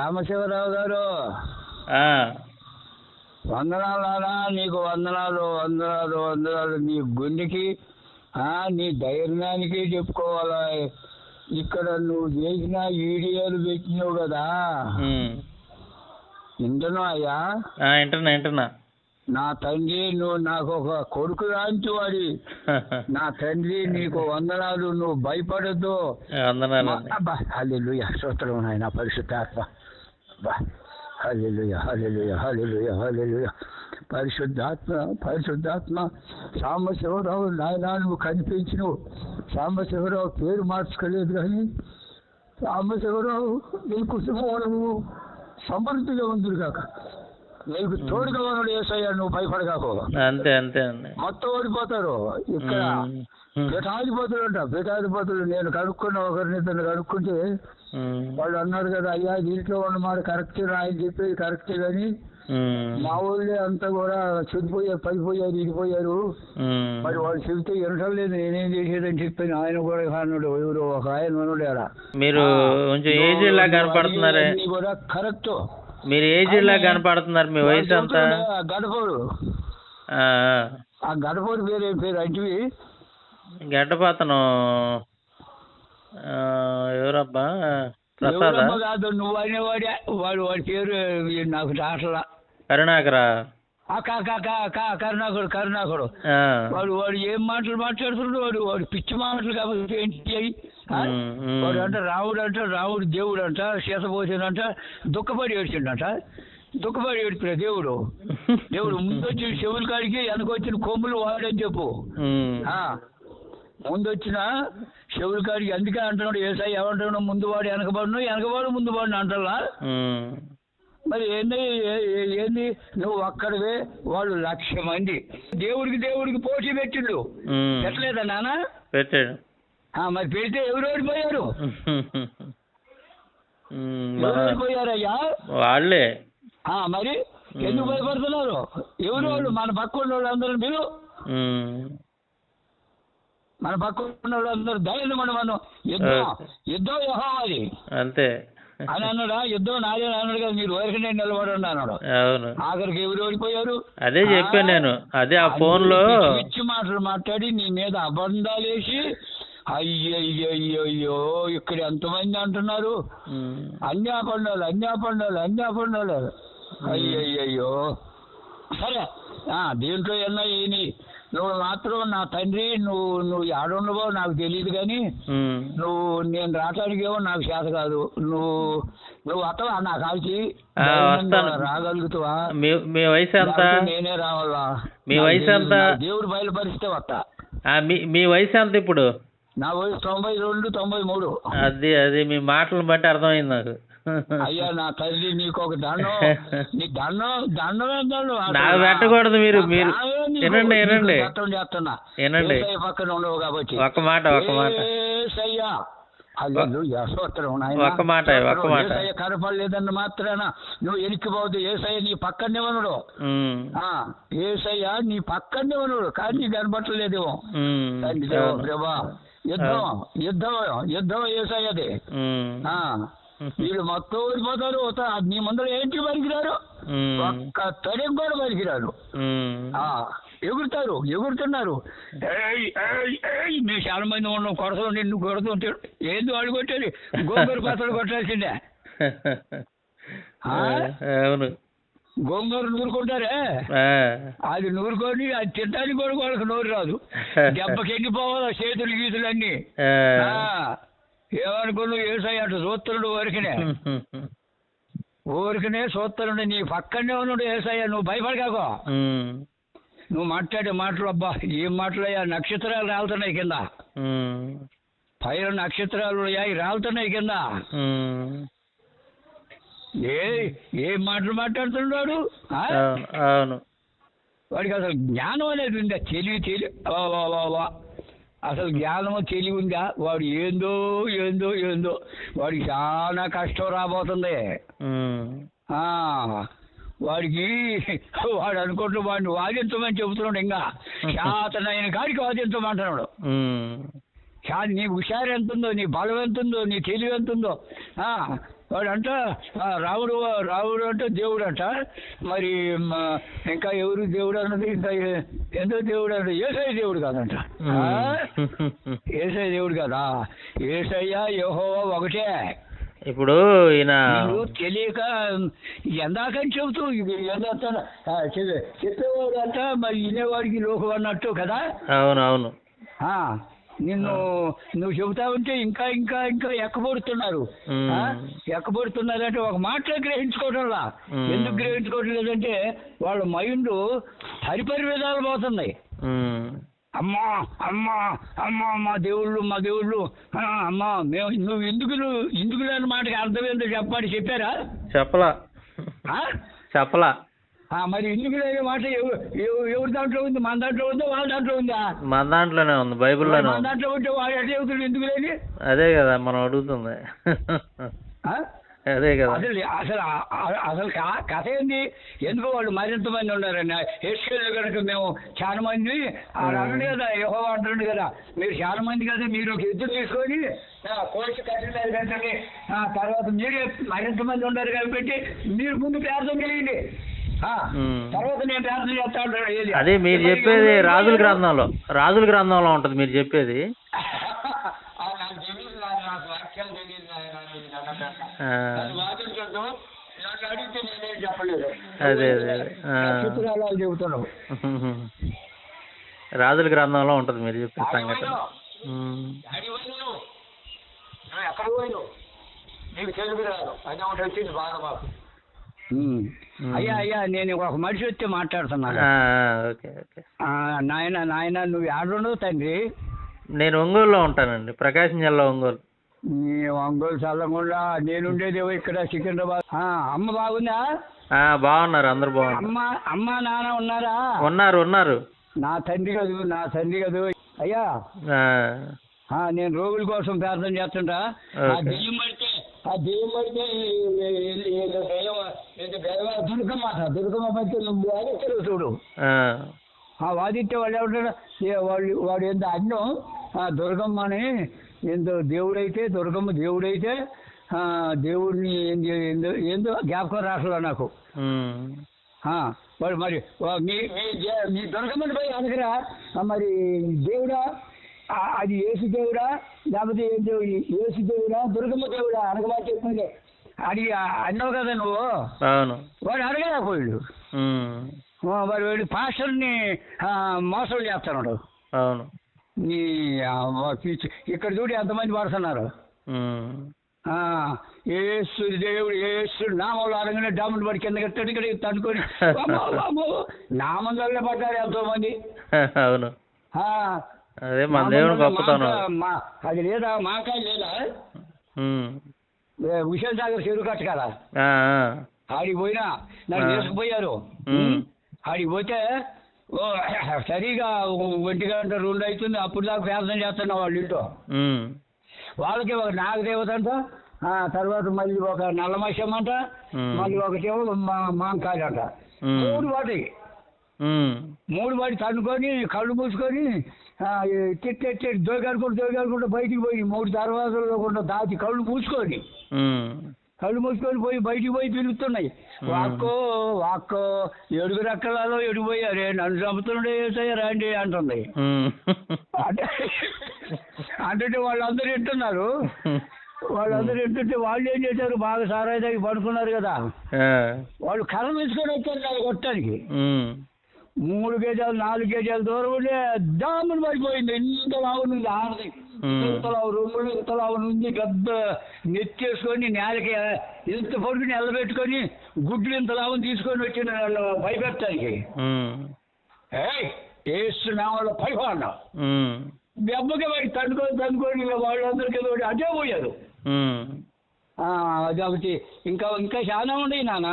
సాంబశివరావు గారు. ఆ, వందనాలు నానా నీకు వందనాలు వందనాలు వందనాలు. నీ గుండెకి ఆ, నీ ధైర్యానికి చెప్పుకోవాలా? ఇక్కడ నువ్వు చేసిన వీడియోలు పెట్టినావు కదా. వింటున్నావు అయ్యా? వింటున్నా వింటున్నా. నా తండ్రి నువ్వు నాకు ఒక కొడుకు లాంటి వాడి. నా తండ్రి నీకు వందనాలు నువ్వు భయపడద్దు. హల్లెలూయా. స్తోత్రం నాయన పరిశుద్ధాత్మ. హల్లెలూయా హల్లెలూయా హల్లెలూయా హల్లెలూయా. పరిశుద్ధాత్మ పరిశుద్ధాత్మ సాంబశివరావు నాయన నువ్వు కనిపించినవు. సాంబశివరావు పేరు మార్చుకోలేదు కానీ సాంబశివరావు నీ కుటుంబం సమృద్ధిగా ఉంది కాక. నీకు తోడుగా ఉన్నాడు ఏసయ్యా నువ్వు భయపడగాకు. అంతే అంతే మొత్తం ఓడిపోతారు. ఇక్కడ. పిఠాధిపతులు అంట పిఠాధిపతులు నేను కనుక్కున్న ఒకరిని ఇద్దరు కనుక్కుంటే. వాళ్ళు అన్నారు కదా అయ్యా దీంట్లో ఉన్న మాట కరెక్ట్ ఆయన చెప్పేది కరెక్టే కానీ. మా ఊళ్ళో అంతా కూడా చెడిపోయారు పడిపోయారు ఇడిపోయారు. మరి వాళ్ళు చెబితే వినటం లేదు నేనేం చేసేదని చెప్పాను. ఆయన కూడా అన్నాడు ఎవరు ఒక ఆయన ఉన్నాడు ఆడ. మీరు కొంచెం ఏజ్ లా కనపడుతున్నారే. కూడా కరెక్ట్ మీరు ఏజ్ లా కనపడుతున్నారు మీ వయసు గడపడు ఆ, గడపడు పేరు ఏం పేరు అంటివి? గడ్డపాతను. ఎవరబ్బా? ప్రసాద? ఎవరమ్మ కాదు నువ్వు అనేవాడే వాడు వాడి పేరు నాకు రాట్లా. కరుణాకరా? ఆ కా కా కా కా కరుణాకుడు కరుణాకుడు. వాడు వాడు ఏం మాటలు మాట్లాడుతున్నాడు వాడు వాడు పిచ్చి మాటలు కాబట్టి ఏంటి ఉమ్. వాడు అంట రాముడు అంట రాముడు దేవుడు అంట సీతపోసిందంట దుఃఖపడి ఏడ్చిండంట. దుఃఖపడి ఏడ్చిన దేవుడు. దేవుడు ముందొచ్చి చెవుల కాడికి వెనకొచ్చిన కొమ్ములు వాడని చెప్పు. ఉమ్. ఆ, ముందొచ్చిన చెవుల కాడికి అందుకే అంటున్నాడు ఏసై ఏమంటున్నాడు ముందు వాడు వెనకబడును వెనకబాడు ముందు వాడిని ఉమ్. మరి ఏంది ఏంది? నువ్వు అక్కడవే వాళ్ళు లక్ష మంది. దేవుడికి దేవుడికి పోటీ పెట్టిండు. పెట్టలేదా నాన్న పెట్టాడు. మరి పెడితే ఎవరు ఓడిపోయారు? ఓడిపోయారయ్యా? వాళ్ళే. మరి ఎందుకు భయపడుతున్నారు? ఎవరు వాళ్ళు? మన పక్క ఉన్న వాళ్ళందరూ మీరు. మన పక్క ఉన్న వాళ్ళందరూ ధైర్యం మనం. మనం యుద్ధం యుద్ధం యెహోవాది అంతే. అని అన్నాడా? యుద్ధం నాదే అన్నాడు కదా మీరు వరకు నేను నిలబడండి అన్నాడు. అవును. ఆఖరికి ఎవరు ఓడిపోయారు? అదే చెప్పాను నేను. అదే ఆ ఫోన్లో పిచ్చి మాటలు మాట్లాడి నీ మీద అబద్ధాలు వేసి అయ్యయ్యో ఇక్కడ ఎంతమంది అంటున్నారు. అన్యా పండాలు అన్యా పండాలు అన్యా పండాలు అయ్యయ్యో సరే. ఆ, దీంట్లో ఎన్నో నువ్వు మాత్రం నా తండ్రి నువ్వు నువ్వు ఆడుండవో నాకు తెలియదు కానీ. నువ్వు నేను రావటానికేమో నాకు చేత కాదు నువ్వు నువ్వు వస్తావా నా కాల్చి. రాగలుగుతావా మీ వయసు ఎంత నేనే రావాలా మీ వయసు. ఎంత? దేవుడు బయలుపరిస్తే వస్తా మీ మీ వయసు ఎంత ఇప్పుడు నా వయసు తొంభై రెండు తొంభై మూడు అది అది మీ మాటలను బట్టి అర్థమైంది నాకు అయ్యా నా తల్లి నీకు ఒక దండం. నీ దండం దండం. ఏం దండం నాకు పెట్టకూడదు మీరు మీరు వినండి వినండి. చట్టం చేస్తున్నా. వినండి. పక్కన ఉండవు కాబట్టి. ఒక మాట ఒక మాట. నాయనా. ఒక్క మాట, ఒక్క. మాట. కనపడలేదన్న మాత్రాన నువ్వు ఎనికిపోవద్దు ఏసయ్య నీ పక్కనే ఉన్నాడు ఏసయ్య నీ పక్కనే ఉన్నాడు కానీ దేవా, అవును. ప్రభా యుద్ధం యుద్ధం యుద్ధం ఏసయ్యది వీళ్ళు మొత్తం ఓడిపోతారు ఉత- నీ ముందర ఏంటి పనికిరారు ఉమ్. ఒక్క తడికి కూడా పనికిరారు. ఆ, ఎగురుతారు ఎగురుతున్నారు మేము చాలా మంది ఉన్నాం కొడతాం నిన్ను కొడుతుంటాడు ఏంది వాడు కొట్టేది? గోంగూర పచ్చడి కొట్టాల్సిందే? అవును. గోంగూర నూరుకుంటారే. అది నూరుకొని అది తినడానికి కూడా వాళ్ళకి నోరు రాదు. దెబ్బకి ఎండిపోవాలి చేతులు గీతులు అన్నీ. ఆ. ఏమనుకున్నావు ఏసై అటు చూస్తున్నాడు ఊరికనే ఊరికనే చూస్తున్నాడు నీ పక్కనే ఉన్నాడు ఏసయ్య నువ్వు భయపడకాకో ఉమ్. నువ్వు మాట్లాడే మాటలు అబ్బా ఏం మాటలయ్యా నక్షత్రాలు రాలుతున్నాయి కింద. పైన నక్షత్రాలు అయ్యాయి రాలుతున్నాయి కింద. ఏ ఏం మాటలు మాట్లాడుతున్నాడు వాడికి అసలు జ్ఞానం అనేది ఉందా తెలివి తెలివి. అసలు జ్ఞానము తెలివి ఉందా వాడు ఏందో ఏందో ఏందో. వాడికి చాలా కష్టం రాబోతుంది. వాడికి వాడు అనుకుంటూ వాడిని వాదించమని చెబుతున్నాడు ఇంకా. శాతనైన కాడికి వాదించమంటున్నాడు. చా నీ హుషారు ఎంత ఉందో నీ బలం ఎంత ఉందో నీ తెలివి ఎంత ఉందో ఆ, వాడంట రాముడు రాముడు అంటే దేవుడు అంట మరి ఇంకా ఎవరు దేవుడు అన్నది ఇంకా ఎంతో దేవుడు అంటే ఏసై దేవుడు కాదంట? ఏసై దేవుడు కదా? ఏసయ్య యెహోవా ఒకటే. ఇప్పుడు ఈయన తెలియక ఎందాకని చెబుతూ చెప్పేవాడు అంట మరి వినేవాడికి లోకం అన్నట్టు కదా? అవును అవును. ఆ. నిన్ను నువ్వు చెబుతా ఉంటే ఇంకా ఇంకా ఇంకా ఎక్కబడుతున్నారు. మ్మ్. ఆ? ఎక్కబడుతున్నారంటే ఒక మాటలో గ్రహించుకోవడంలా. ఎందుకు గ్రహించుకోవడం లేదంటే వాళ్ళ మైండ్ హరిపరి విధాలు పోతున్నాయి ఉమ్, అమ్మా అమ్మా అమ్మా మా దేవుళ్ళు మా దేవుళ్ళు. అమ్మా మేము నువ్వు ఎందుకు నువ్వు ఎందుకు లేని మాటకి అర్థం ఏంటో చెప్పాలి చెప్పారా? చెప్పలా? చెప్పలా. మరి ఎందుకు లేని మాట ఎవ- ఎవ- ఎవరి దాంట్లో ఉంది? మన దాంట్లో ఉందా? వాళ్ళ దాంట్లో ఉందా? మన దాంట్లోనే ఉంది బైబిల్లోనే మన దాంట్లో ఉంటే వాడు ఎట్లా చెబుతాడు ఎందుకు లేని? అదే కదా మనం అడుగుతుంది? అదే కదా. అసలు అసలు అసలు కథ ఏంది? ఎందుకు వాళ్ళు మరింత మంది ఉన్నారని? హెచ్కేలో కనుక మేము చాలా మంది ఆ అన్నాడు కదా యహో అంటుండు కదా. మీరు చాలా మంది కదా మీరు ఒక ఎద్దులు తీసుకొని మీద పెట్టండి ఆ, తర్వాత మీరే మరింత మంది ఉన్నారు కాబట్టి మీరు ముందు ప్రార్థన చేయండి. అదే మీరు చెప్పేది రాజుల గ్రంథంలో. రాజుల గ్రంథంలో ఉంటది మీరు చెప్పేది. అదే, అదే, చెబుతున్నావు రాజుల గ్రంథంలో ఉంటది మీరు చెప్పే సంగతి. నువ్వు ఎక్కడ పోయినావు? నీకు తెలుగు రాదు. అది ఒకటి వచ్చింది బాగా మాకు. అయ్యా అయ్యా నేను ఒక మనిషి వచ్చి మాట్లాడుతున్నాను నాయన నాయన నువ్వు ఆడుండవు తండ్రి? నేను ఒంగోలులో ఉంటానండి. ప్రకాశం జిల్లా ఒంగోలు. నీ ఒంగోలు చల్లకుండా నేనుండేదేవో ఇక్కడ సికింద్రాబాద్. అమ్మ బాగుందా? ఆ, బాగున్నారు అందరు బాగున్నారు. అమ్మ అమ్మ నాన్న ఉన్నారా? ఉన్నారు ఉన్నారు. నా తండ్రి కదూ నా తండ్రి కదూ. అయ్యా. నేను రోగుల కోసం ప్రార్థన చేస్తుంటా. దెయ్యం పడితే ఆ దెయ్యం దుర్గమ్మ. దుర్గమ్మ నువ్వు వాదించరు చూడు ఆ, వాదిస్తే వాళ్ళు ఏమంటారు ఏ వాడు ఎంత అన్నం ఆ దుర్గమ్మని ఏందో దేవుడైతే దుర్గమ్మ దేవుడైతే ఆ, దేవుడిని ఏంది ఏందో ఏందో జ్ఞాపకం రాసలా నాకు వాడు మరి మీ దొరకమని పోయి అనగరా మరి దేవుడా అది ఏసు దేవుడా? లేకపోతే ఏం దేవుడు? ఏసు దేవుడా? దుర్గమ్మ దేవుడా? అనగమని చెప్పింది అది అన్నావు కదా నువ్వు? అవును. వాడు అడగలేకపోయాడు ఉమ్, ఆ, వాడు వాడు పాస్టర్ని మోసం చేస్తున్నాడు అవును. ఇక్కడ చూడు ఎంతమంది పడుతున్నారు ఏసు దేవుడు ఏసు నామంలో అనగానే డాములు పడి కింద కట్టాడు ఇక్కడ తనుకొని నామం పడ్డారు ఎంతో మంది అవును. ఆ, అదే మన దేవుని గొప్పతనం అది. లేదా మాకాయ లేదా? హుషేన్ సాగర్ చెరువు కట్ట కదా? ఆడికి పోయినా నన్ను. తీసుకుపోయారు. ఆడికి పోతే ఓ సరిగా ఒంటి గంట రెండు అవుతుంది అప్పుడు దాకా ప్రార్థన చేస్తున్నా వాళ్ళ ఇంట్లో. వాళ్ళకి ఒక నాగదేవత అంట ఆ తర్వాత మళ్ళీ ఒక నల్లమత్యం అంట. మళ్ళీ ఒకటేమో మా మాంకాయ అంట. మూడు వాటి. మూడు వాటి తన్నుకొని కళ్ళు మూసుకొని తిట్టెట్టి దొరికాడుకుంటూ దొరికాడుకుంటూ బయటికి పోయి మూడు దర్వాజల్లో కూడా దాచి కళ్ళు మూసుకొని. కళ్ళు మూసుకొని పోయి బయటికి పోయి మ్మ్. వాక్కో వాక్కో ఏడుగురు అక్కలలో ఎడిపోయారే నన్ను చంపుతుండే ఏసయ్య రండి అంటుంది. అంటే అంటే వాళ్ళందరూ వింటున్నారు. వాళ్ళందరూ వింటుంటే వాళ్ళు ఏం చేశారు? బాగా సారాయి తాగి పడుకున్నారు కదా. వాళ్ళు కర్ర తీసుకొని వచ్చారు నాకు కొట్టడానికి. మూడు గేజాలు నాలుగు గేజాలు దూరం ఉంటే దాములు పడిపోయింది. ఇంత లావునుంది ఆడది. ఇంత లావు రొమ్ములు ఇంత లావునుంది పెద్ద నెత్తేసుకొని నేలకి ఇంత పొడుగు నిలబెట్టుకొని గుడ్లు ఇంత లావుని తీసుకొని వచ్చి నన్ను భయపెట్టడానికి. ఉమ్, ఏయ్ ఏస్తున్నామలో పైపా అన్నా ఉమ్, దెబ్బకి వాడి తనుకొని తనుకొని ఇక వాళ్ళందరికీ అదే పోయారు. ఆ, కాబట్టి ఇంకా ఇంకా చాలా ఉన్నాయి నాన్న.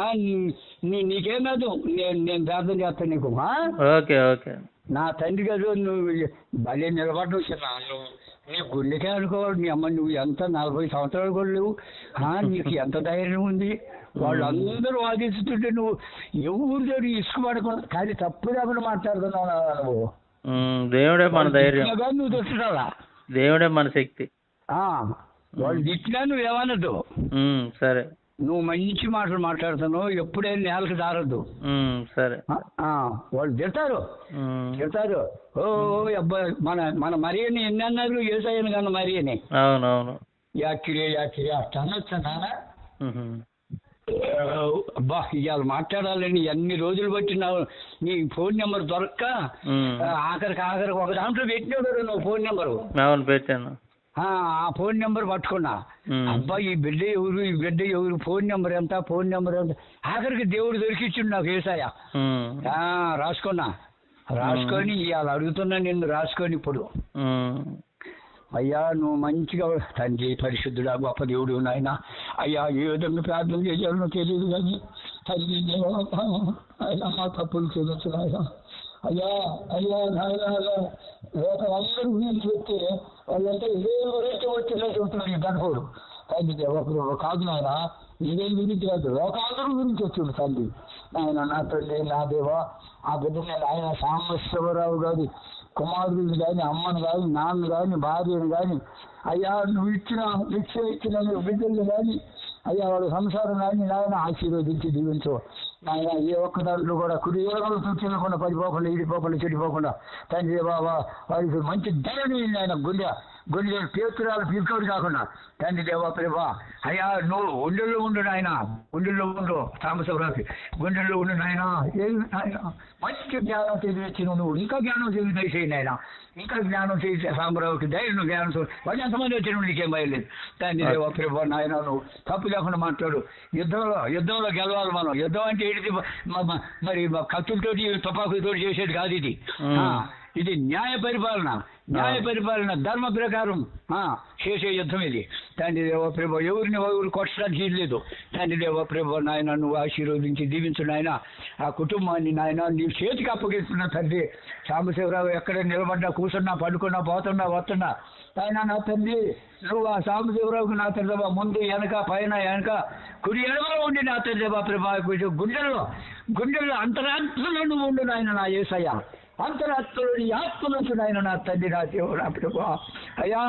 నీ- నీ నీకేం కాదు. నేను నేను ప్రార్థన చేస్తాను నీకు? Okay okay. నా తండ్రి గారు నువ్వు భలే నిలబడ్డావు చిన్న నువ్వు నీ గుండెకే అనుకోవాలి. నీ అమ్మ నువ్వు ఎంత నలభై సంవత్సరాలు కూడా లేవు. నీకు ఎంత ధైర్యం ఉంది. వాళ్ళందరూ వాదిస్తుంటే నువ్వు ఎవరు దగ్గర ఇసుకు పడకుండా కానీ తప్పు లేకుండా మాట్లాడుతున్నావు నువ్వు. దేవుడే మన ధైర్యం. నువ్వు తెస్తున్నావా దేవుడే మన శక్తి. ఆ, వాళ్ళు తిట్టినా నువ్వు ఏమనద్దు. ఉమ్, సరే. నువ్వు మంచి మాటలు మాట్లాడుతున్నావు ఎప్పుడైనా నేలకు దారద్దు సరే. వాళ్ళు తిడతారు. తిడతారు. ఓ అబ్బాయి మన మన మరియని ఎన్ని అన్నారు? ఏసయ్యను కన్నా మరియని. అవునవును. అట్లా అనొచ్చా ఉహు. అబ్బా ఇవాళ మాట్లాడాలని ఎన్ని రోజులు బట్టి నా నీ ఫోన్ నెంబర్ దొరక్క? ఆఖరికి ఆఖరికి ఒక దాంట్లో పెట్టినాడు నువ్వు ఫోన్ నెంబరు. అవును పెట్టాను. ఆ ఆ ఫోన్ నెంబర్ పట్టుకున్నా. అబ్బా ఈ బిడ్డ ఎవరు ఈ బిడ్డ ఎవరు ఫోన్ నెంబర్ ఎంత ఫోన్ నెంబర్ ఎంత? ఆఖరికి దేవుడు దొరికిచ్చిండు నాకు ఏసాయ. రాసుకున్నా. రాసుకొని ఇవాళ అడుగుతున్నా నిన్ను రాసుకొని ఇప్పుడు. అయ్యా నువ్వు మంచిగా తండ్రి పరిశుద్ధుడా గొప్ప దేవుడు నాయన. అయ్యా ఏ విధంగా ప్రార్థన చేయాలో తెలియదు కానీ అయ్యా మా తప్పులు చూడొచ్చు అయ్యా అయ్యా నాయన లోకలందరూ అందరూ వీళ్ళు చెప్తే వాళ్ళంతా ఇదే గురించి వచ్చినా చెబుతున్నారు ఈ గణపడు తండ్రి దేవా కాదు నాయన ఇదేం గురించి కాదు. లోకాందరూ గురించి వచ్చింది తండ్రి ఆయన నా తండ్రి నా దేవ ఆ బిడ్డని ఆయన సాంబశివరావు గారి కుమారుడిని కానీ అమ్మను కానీ నాన్న కానీ భార్యను కానీ అయ్యా నువ్వు ఇచ్చిన భిక్ష ఇచ్చిన నువ్వు బిడ్డలు కానీ అయ్యా వాళ్ళ సంసారం కానీ నాయన ఆశీర్వదించి దీవించవు ఆయన ఏ ఒక్క దాంట్లో కూడా కుడి ఏడగలు సూచించకుండా పడిపోకుండా ఇడిపోకుండా చెడిపోకుండా తండ్రి బాబా వారికి మంచి ధరని ఆయన గుండె. గుండె పేతురాలు పీల్చోడు కాకుండా తండ్రి దేవా ప్రభా అయ్యా నువ్వు గుండెల్లో ఉండు నాయన గుండెల్లో ఉండు సాంబశివరావుకి గుండెల్లో ఉండు నాయన మంచి జ్ఞానం తెలియచ్చి నువ్వు ఇంకా జ్ఞానం తెలియ దయచేయి నాయన. ఇంకా జ్ఞానం చేసి సాంబరావుకి ధైర్యం జ్ఞానం వాళ్ళు ఎంతమంది వచ్చిన నీకేం బయలేదు తండ్రి దేవా ప్రభా నాయన నువ్వు తప్పు లేకుండా మాట్లాడు. యుద్ధంలో యుద్ధంలో గెలవాలి మనం. యుద్ధం అంటే మ- మరి కత్తులతోటి తుపాకులతోటి చేసేది కాదు ఇది. ఇది న్యాయ పరిపాలన. న్యాయ పరిపాలన ధర్మ ప్రకారం ఆ, చేసే యుద్ధం ఇది. తండ్రి దేవ ప్రభు ఎవరిని ఎవరు కొట్టడానికి లేదు. తండ్రి దేవ ప్రభు నాయన నువ్వు ఆశీర్వదించి దీవించు నాయన. ఆ కుటుంబాన్ని నాయన నీ చేతికి అప్పగిస్తున్న తండ్రి. సాంబశివరావు ఎక్కడ నిలబడ్డా కూర్చున్నా పడుకున్నా పోతున్నా వస్తున్నా. ఆయన నా తండ్రి నువ్వు ఆ సాంబశివరావుకి నా తండ్రి ముందు వెనక పైన వెనక కుడి ఎడమలో ఉండి నా తండ్రి ప్రభా గుండెల్లో గుండెల్లో అంతరాత్మలో నువ్వు ఉండు నాయన నా ఏసయ్య. అంతరాత్మలో నీ ఆత్మ నుంచి నాయన నా తండ్రి నా దేవు నా ప్రభు అయ్యా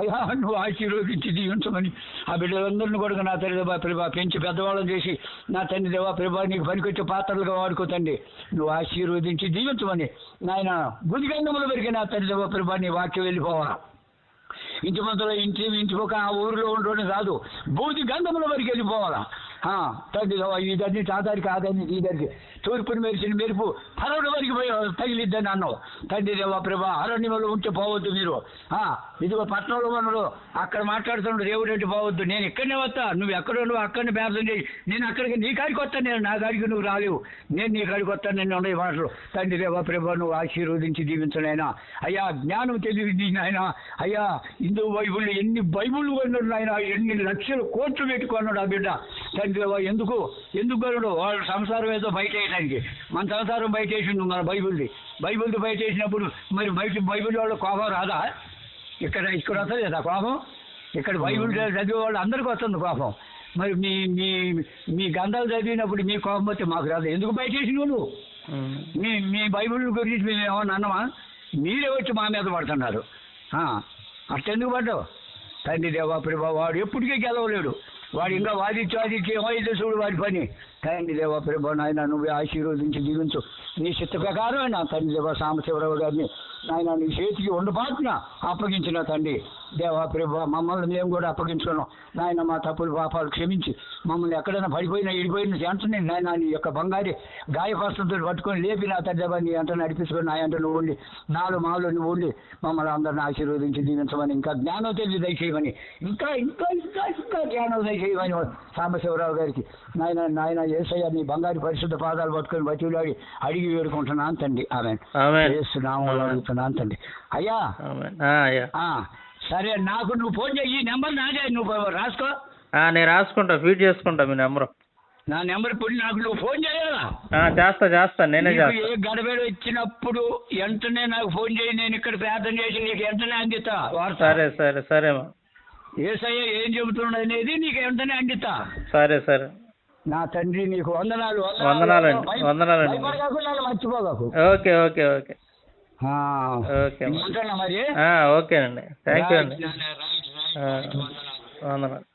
అయా నువ్వు ఆశీర్వదించి దీవించమని ఆ బిడ్డలందరినీ కూడా నా తండ్రి దేవా ప్రభా పెంచి పెద్దవాళ్ళని చేసి నా తండ్రి దేవా ప్రభా నీకు పనికొచ్చే పాత్రలుగా వాడుకో తండ్రి. నువ్వు ఆశీర్వదించి దీవించమని నాయన గుదిగంధముల పెరిగిన నా తండ్రి దేవా ప్రభా నీ వాక్యం వెళ్ళిపోవా. ఇంటి మధ్యలో ఇంటి ఇంటిపోక ఆ ఊరిలో ఉండడం కాదు. బూది గంధముల వరకు వెళ్ళిపోవాలా. తండ్రి దేవా, ఈ దగ్గర ఆధారికి ఆదాన్ని ఈ దగ్గరికి తూర్పును మెరిసిన మెరుపు పరవడి వరకు పోయి తగిలిద్దని అన్నావు. తండ్రి దేవా ప్రభా అరణ్యంలో ఉంటే పోవద్దు మీరు. ఇదిగో పట్టణంలో ఉన్నాడు అక్కడ మాట్లాడుతున్నాడు దేవుడు అంటే పోవద్దు. నేను ఇక్కడనే వస్తా. నువ్వు ఎక్కడ నువ్వు అక్కడనే ప్రార్థన చేయి. నేను అక్కడికి నీ కాడికి వస్తాను. నేను నా కాడికి నువ్వు రాలేవు. నేను నీ కాడికి వస్తాను. నేను ఉండే మాటలు. తండ్రి దేవా ప్రభా నువ్వు ఆశీర్వదించి దీవించనైనా అయ్యా జ్ఞానం తెలివి నాయన. అయ్యా హిందూ బైబుల్ ఎన్ని బైబుల్ కొన్నాడు నాయన? ఎన్ని లక్షలు కోట్లు పెట్టుకున్నాడు ఆ బిడ్డ. తండ్రి దేవా ఎందుకు? ఎందుకు కొన్నాడు? వాళ్ళ సంసారం ఏదో బయట వేయడానికి మన సంసారం బయట వేసిండు మన బైబుల్ది. బైబుల్ది బయట వేసినప్పుడు మరి బయట బైబుల్ వాళ్ళ కోపం రాదా? ఇక్కడ ఇక్కడ వస్తుంది కదా కోపం? ఇక్కడ బైబుల్ చదివే వాళ్ళు అందరికీ వస్తుంది కోపం. మరి మీ మీ మీ గంధాలు చదివినప్పుడు మీ కోపం వస్తే మాకు రాదు. ఎందుకు బయట వేసినావు నువ్వు మీ మీ బైబిల్ గురించి మేము ఏమన్నా అన్నమా? మీరే వచ్చి మా మీద పడుతున్నారు. ఆ, అట్టెందుకు పడ్డావు? తండ్రి దేవా ప్రభా వాడు ఎప్పటికీ గెలవలేడు. వాడు ఇంకా వాదించి వాదించి ఏమైతే చూడు వాడి పని. తండ్రి దేవ ప్రభా నాయన నువ్వే ఆశీర్వదించి జీవించు. నీ చిత్త ప్రకారం నా తండ్రి దేవ సాంబశివరావు గారిని నాయన నీ చేతికి ఉండబాటున అప్పగించిన తండ్రి దేవా ప్రభా మమ్మల్ని మేము కూడా అప్పగించుకున్నాం. నాయన మా తప్పులు పాపాలు క్షమించి మమ్మల్ని ఎక్కడైనా పడిపోయినా ఇడిపోయిన వెంటనే నాయన నీ యొక్క బంగారి గాయపస్తులతో పట్టుకొని లేపి నా తండ్రి నీ అంట నడిపించుకొని నా అంట నువ్వు ఉండి నాలుగు మాలు నువ్వు ఉండి మమ్మల్ని అందరిని ఆశీర్వదించి దీవించమని ఇంకా జ్ఞానం తెలిసి దయచేయమని ఇంకా ఇంకా ఇంకా ఇంకా జ్ఞానం దయచేయమని సాంబశివరావు గారికి నాయన నాయన ఏసయ్య నీ బంగారు పరిశుద్ధ పాదాలు పట్టుకొని బతిలాడి అడిగి వేడుకుంటున్నాను తండ్రి. ఆమె అడుగుతున్నాను తండ్రి అయ్యా. సరే నాకు నువ్వు ఫోన్ చెయ్యి. నెంబర్ నాదే. నువ్వు రాసుకో. నేను రాసుకుంటా. ఫీడ్ చేసుకుంటా మీ నెంబరు. నా నెంబర్ ఇప్పుడు నాకు నువ్వు ఫోన్ చేయాలా చేస్తా చేస్తా. నేనే ఏ గడబేడ ఇచ్చినప్పుడు వెంటనే నాకు ఫోన్ చేయి నేను ఇక్కడ ప్రార్థన చేసి నీకు వెంటనే అందిస్తా. సరే సరే సరే ఏసయ్య ఏం చెబుతున్నాడు అనేది నీకు వెంటనే అందిస్తా. సరే సరే. నా తండ్రి నీకు వందనాలు. భయపడకాకు, నన్ను మర్చిపోగాకు ఓకే ఓకే ఓకే. ఓకే మరి. ఓకేనండి థ్యాంక్ యూ అండి. వందనాలు